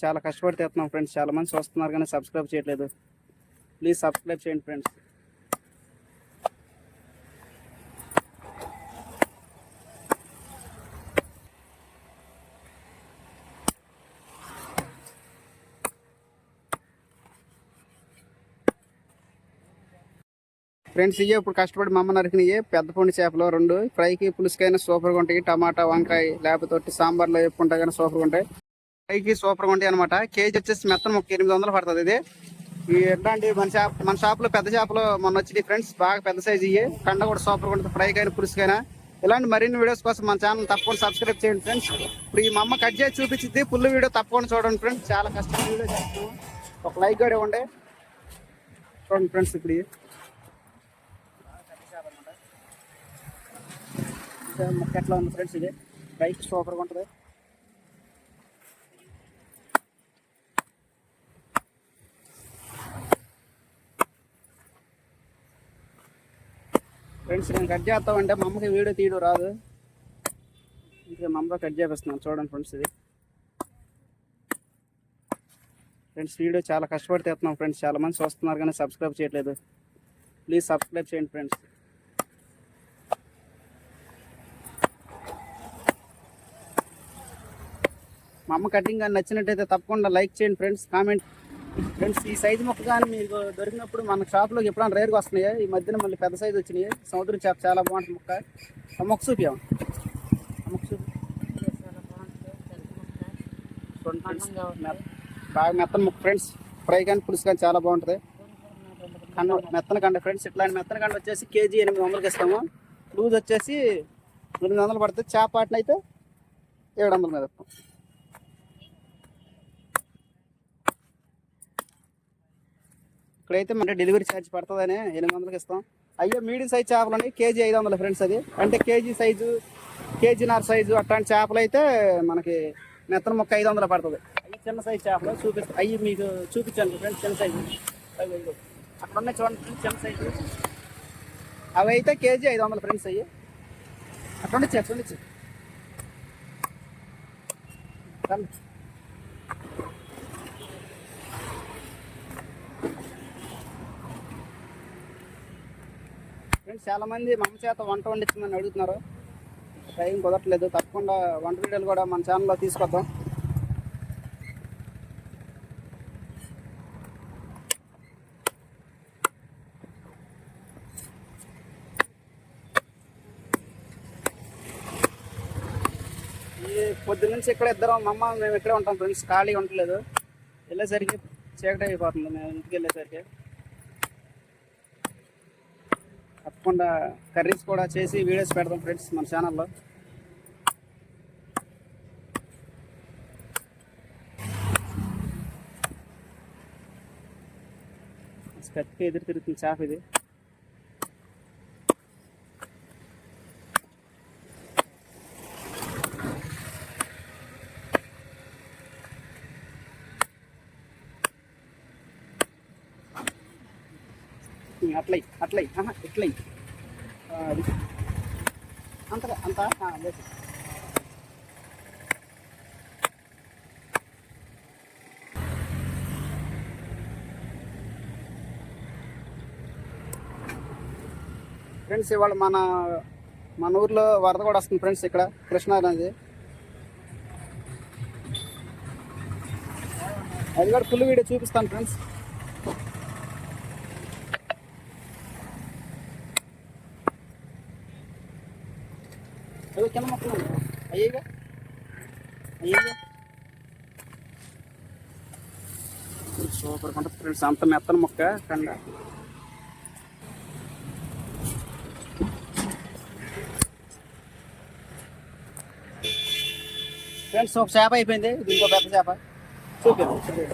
చాలా కష్టపడి తెస్తున్నాం ఫ్రెండ్స్. చాలా మంది చూస్తున్నారు కానీ సబ్స్క్రైబ్ చేయట్లేదు. ప్లీజ్ సబ్స్క్రైబ్ చేయండి ఫ్రెండ్స్. ఫ్రెండ్స్ ఇవే ఇప్పుడు కష్టపడి మమ్మల్ని అమ్మ నరికినవి పెద్ద పొండి చేపలు రెండు. ఫ్రైకి పులుసుకైనా సూపర్గా ఉంటాయి. టమాటా వంకాయ లేకపోతే సాంబార్లో వేపుకుంటా కానీ సూపర్గా ఉంటాయి. ఫ్రైకి సూపర్గా ఉంటాయి అనమాట కేజీ వచ్చేసి మెత్తన ఒక ఎనిమిది వందలు పడుతుంది ఇది. ఈ ఎట్లాంటి మన షాప్ మన షాప్లో పెద్ద చేపలు మొన్న వచ్చినాయి ఫ్రెండ్స్ బాగా పెద్ద సైజు ఇవి కండ కూడా సూపర్గా ఉంటుంది ఫ్రైకైనా పులుసుకైనా. ఇలాంటి మరిన్ని వీడియోస్ కోసం మన ఛానల్ తప్పకుండా సబ్స్క్రైబ్ చేయండి ఫ్రెండ్స్ ఇప్పుడు ఈ మా అమ్మ కట్ చేసి చూపించింది ఫుల్ వీడియో తప్పకుండా చూడండి ఫ్రెండ్స్ చాలా కష్టమైన వీడియో చేస్తాము ఒక లైక్ కూడా ఇవ్వండి. చూడండి ఫ్రెండ్స్ ఇప్పుడు ఎట్లా ఉంది ఫ్రెండ్స్ ఇది. బైక్ సూపర్గా ఉంటుంది. ఫ్రెండ్స్ నేను కట్ చేస్తామంటే మా అమ్మకి వీడియో తీయడం రాదు. ఇంకా మా అమ్మతో కట్ చేపిస్తున్నాను. చూడండి ఫ్రెండ్స్ ఇది. ఫ్రెండ్స్ వీడియో చాలా కష్టపడి తెస్తున్నాం ఫ్రెండ్స్. చాలా మంది చూస్తున్నారు కానీ సబ్స్క్రైబ్ చేయట్లేదు. ప్లీజ్ సబ్స్క్రైబ్ చేయండి ఫ్రెండ్స్. మా అమ్మ కటింగ్ కానీ నచ్చినట్టయితే తప్పకుండా లైక్ చేయండి ఫ్రెండ్స్. కామెంట్ ఫ్రెండ్స్ ఈ సైజు మొక్క కానీ మీకు దొరికినప్పుడు మన షాప్లోకి ఎప్పుడైనా రేరుగా వస్తున్నాయి? ఈ మధ్యన మళ్ళీ పెద్ద సైజు వచ్చినాయి? సముద్రం చేప చాలా బాగుంటుంది మొక్క. ఆ మొక్క చూపియాం మొక్క చూపి. బాగా మెత్తన ముక్క ఫ్రెండ్స్. ఫ్రై కానీ పులుసు కానీ చాలా బాగుంటుంది. కండ మెత్తన కండ ఫ్రెండ్స్ ఇట్లాంటి మెత్తన కండ వచ్చేసి కేజీ ఎనిమిది వందలకి ఇస్తాము. లూజ్ వచ్చేసి ఎనిమిది వందలు పడుతుంది. చేపాటినైతే ఏడు వందల మీద ఇస్తాం. ఇక్కడైతే మనకి డెలివరీ ఛార్జ్ పడుతుందని ఎనిమిది వందలకి ఇస్తాం. అయ్యో మీడియం సైజ్ చేపలు ఉన్నాయి. కేజీ ఐదు వందలు ఫ్రెండ్స్ అది. అంటే కేజీ సైజు కేజీన్నర సైజు అట్లాంటి చేపలు అయితే మనకి మెత్తన ముక్క ఐదు వందలు పడుతుంది. అవి చిన్న సైజ్ చేపలు చూపిస్తా అవి మీకు చూపించాను ఫ్రెండ్స్ చిన్న సైజు అక్కడ ఉన్నాయి చూడండి చిన్న సైజు అవి అయితే కేజీ ఐదు వందలు ఫ్రెండ్స్ అయ్యి. అక్కడ ఉండి చూడండి ఫ్రెండ్స్ చాలా మంది మన చేత వంట వండించమని అడుగుతున్నారు. టైం కుదరట్లేదు. తప్పకుండా వంట వీడియోలు కూడా మన ఛానల్లో తీసుకొద్దాం. పొద్దు నుంచి ఇక్కడ ఇద్దరం మమ్మ మేము ఇక్కడే ఉంటాం ఫ్రెండ్స్ ఖాళీ ఉండలేదు వెళ్ళేసరికి చీకటి అయిపోతుంది. మేము ఇంటికి వెళ్ళేసరికి. తప్పకుండా కర్రీస్ కూడా చేసి వీడియోస్ పెడతాం ఫ్రెండ్స్ మన ఛానల్లో. కత్తికి ఎదురు తిరుగుతుంది చేప ఇది. అట్లై అట్లై ఆహా, ఇట్లై అది అంతగా అంత లేదు. ఫ్రెండ్స్ ఇవాళ మన మన ఊర్లో వరద కూడా వస్తుంది ఫ్రెండ్స్ ఇక్కడ కృష్ణా నది. అది కూడా ఫుల్ వీడియో చూపిస్తాను ఫ్రెండ్స్ కింద మొక్కలు అయ్యేగా అయ్యేగా సూపర్ ఉంటుంది ఫ్రెండ్స్. అంత మెత్తన మొక్క కండ. ఫ్రెండ్స్ ఒక చేప అయిపోయింది. ఇది ఇంకో పెద్ద చేప. చూపించు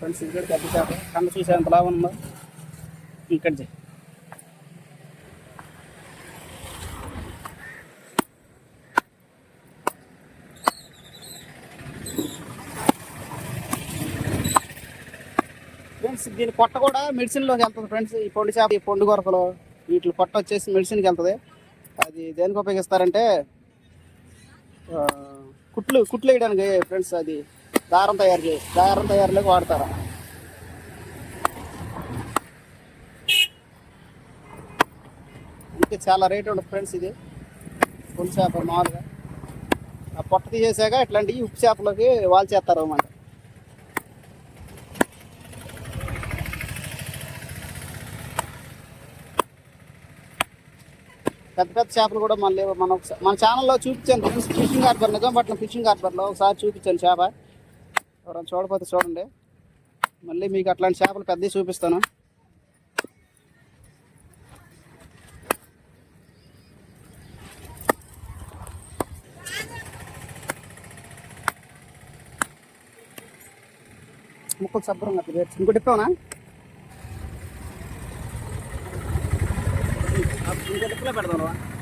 ఫ్రెండ్స్ ఇది పెద్ద చేప. కండ చూసే ఎంత లాభం ఉందో ఇక్కడ చేయి ఫ్రెండ్స్ దీని పొట్ట కూడా మెడిసిన్లోకి వెళ్తుంది ఫ్రెండ్స్ ఈ పొండు చేప ఈ పొండు కొరకలు వీటి పొట్ట వచ్చేసి మెడిసిన్కి వెళ్తుంది. అది దేనికి ఉపయోగిస్తారంటే కుట్లు కుట్లు వేయడానికి ఫ్రెండ్స్ అది దారం తయారు చేయి దారం తయారులోకి వాడతారు. ఇంకా చాలా రేట్ ఉండదు ఫ్రెండ్స్ ఇది పులి చేప మామూలుగా. ఆ పొట్ట తీసేసాక ఇట్లాంటివి ఉప్పు చేపలోకి వాళ్ళు చేస్తారు అన్నమాట. పెద్ద పెద్ద చేపలు కూడా మళ్ళీ మన మన ఛానల్లో చూపించాను. ఫిషింగ్ హార్బర్ నిజాంపట్నం ఫిషింగ్ హార్బర్లో ఒకసారి చూపించాను చేప. ఎవరైనా చూడకపోతే చూడండి. మళ్ళీ మీకు అట్లాంటి చేపలు పెద్దవి చూపిస్తాను. ముక్కలు శుభ్రంగా ఇంకోటి ఇస్తావునా పెడతాను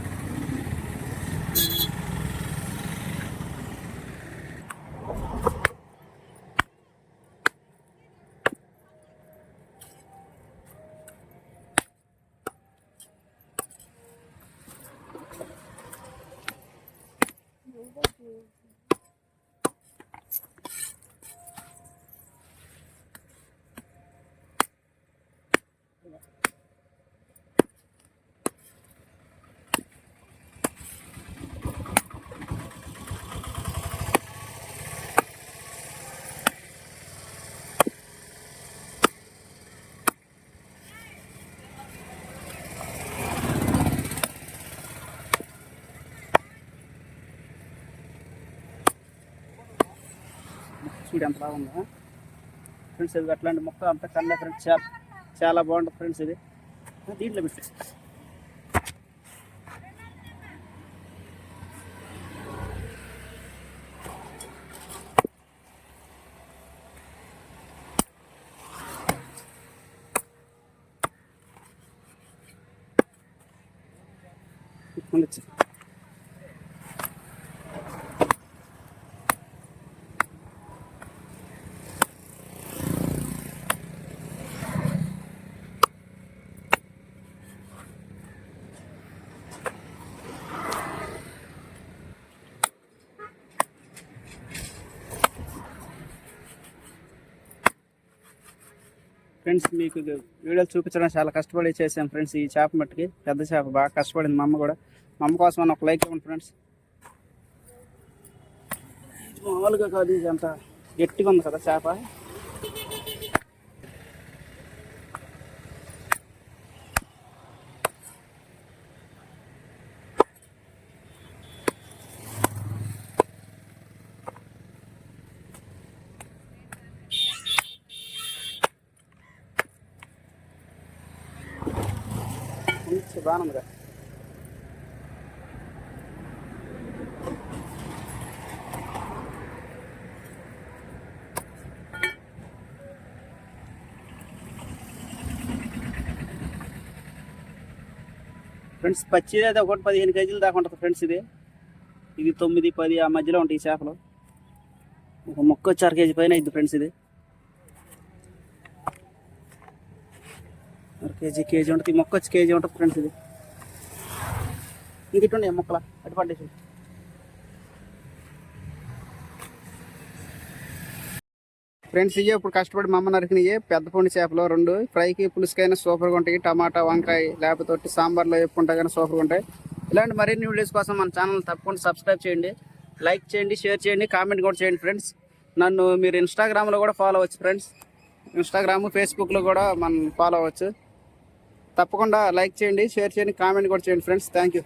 చూడు ఎంత బాగుందా ఫ్రెండ్స్ ఇది అట్లాంటి మొక్క అంత కన్నా ఫ్రెండ్స్ చాలా చాలా బాగుంటుంది ఫ్రెండ్స్ ఇది దీంట్లో పెట్టి ఉండొచ్చు ఫ్రెండ్స్ మీకు ఇది వీడియోలు చూపించడం చాలా కష్టపడి చేసాం ఫ్రెండ్స్ ఈ చేప మట్టుకి. పెద్ద చేప బాగా కష్టపడింది మా అమ్మ కూడా. మా అమ్మ కోసం అని ఒక లైక్ ఇవ్వండి ఫ్రెండ్స్. మామూలుగా కాదు ఇది అంత గట్టిగా ఉంది కదా చేప. బాగానే ఫ్రెండ్స్ పచ్చిది అయితే ఒకటి పదిహేను కేజీలు దాకా ఉంటుంది ఫ్రెండ్స్ ఇది. ఇది తొమ్మిది పది ఆ మధ్యలో ఉంటాయి ఈ చేపలు. ఒక మొక్క వచ్చి అర కేజీ పైన ఇది ఫ్రెండ్స్ ఇది. కేజీ కేజీ ఉంటుంది. ఈ మొక్క వచ్చి కేజీ ఉంటుంది ఫ్రెండ్స్ ఇది. ఇంక ఇటు మొక్కల అటు పండేసి ఫ్రెండ్స్ ఇవే ఇప్పుడు కష్టపడి మమ్మ నరికినవి పెద్ద పొండి చేపలు రెండు. ఫ్రైకి పులుసుకైనా సూపర్గా ఉంటాయి. టమాటా వంకాయ లేకపోతే సాంబార్లో వేపుకుంటా కానీ సూపర్గా ఉంటాయి. ఇలాంటి మరిన్ని వీడియోస్ కోసం మన ఛానల్ తప్పకుండా సబ్స్క్రైబ్ చేయండి. లైక్ చేయండి షేర్ చేయండి కామెంట్ కూడా చేయండి ఫ్రెండ్స్. నన్ను మీరు ఇన్స్టాగ్రామ్లో కూడా ఫాలో అవ్వచ్చు ఫ్రెండ్స్. ఇన్స్టాగ్రామ్ ఫేస్బుక్లో కూడా మనం ఫాలో అవ్వచ్చు తప్పకుండా లైక్ చేయండి షేర్ చేయండి కామెంట్ కూడా చేయండి ఫ్రెండ్స్. Thank you